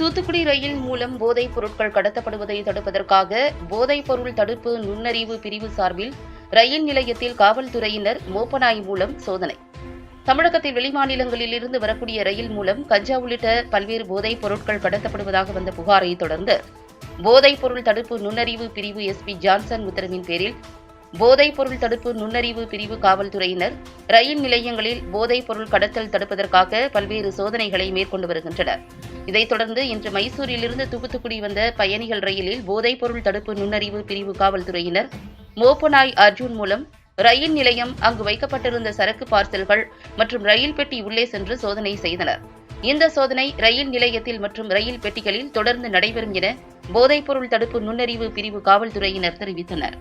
தூத்துக்குடி ரயில் மூலம் போதைப் பொருட்கள் கடத்தப்படுவதை தடுப்பதற்காக போதைப் பொருள் தடுப்பு நுண்ணறிவு பிரிவு சார்பில் ரயில் நிலையத்தில் காவல்துறையினர் மோப்பநாய் மூலம் சோதனை. தமிழகத்தில் வெளிமாநிலங்களில் இருந்து வரக்கூடிய ரயில் மூலம் கஞ்சா உள்ளிட்ட பல்வேறு போதைப் பொருட்கள் கடத்தப்படுவதாக வந்த புகாரை தொடர்ந்து போதைப் பொருள் தடுப்பு நுண்ணறிவு பிரிவு எஸ்பி ஜான்சன் உத்தரவின் பேரில் போதைப் பொருள் தடுப்பு நுண்ணறிவு பிரிவு காவல்துறையினர் ரயில் நிலையங்களில் போதைப் பொருள் கடத்தல் தடுப்பதற்காக பல்வேறு சோதனைகளை மேற்கொண்டு வருகின்றனர். இதைத் தொடர்ந்து இன்று மைசூரிலிருந்து தூத்துக்குடி வந்த பயணிகள் ரயிலில் போதைப் பொருள் தடுப்பு நுண்ணறிவு பிரிவு காவல்துறையினர் மோப்பனாய் அர்ஜுன் மூலம் ரயில் நிலையம் அங்கு வைக்கப்பட்டிருந்த சரக்கு பார்சல்கள் மற்றும் ரயில் பெட்டி உள்ளே சென்று சோதனை செய்தனர். இந்த சோதனை ரயில் நிலையத்தில் மற்றும் ரயில் பெட்டிகளில் தொடர்ந்து நடைபெறும் என போதைப்பொருள் தடுப்பு நுண்ணறிவு பிரிவு காவல்துறையினர் தெரிவித்தனர்.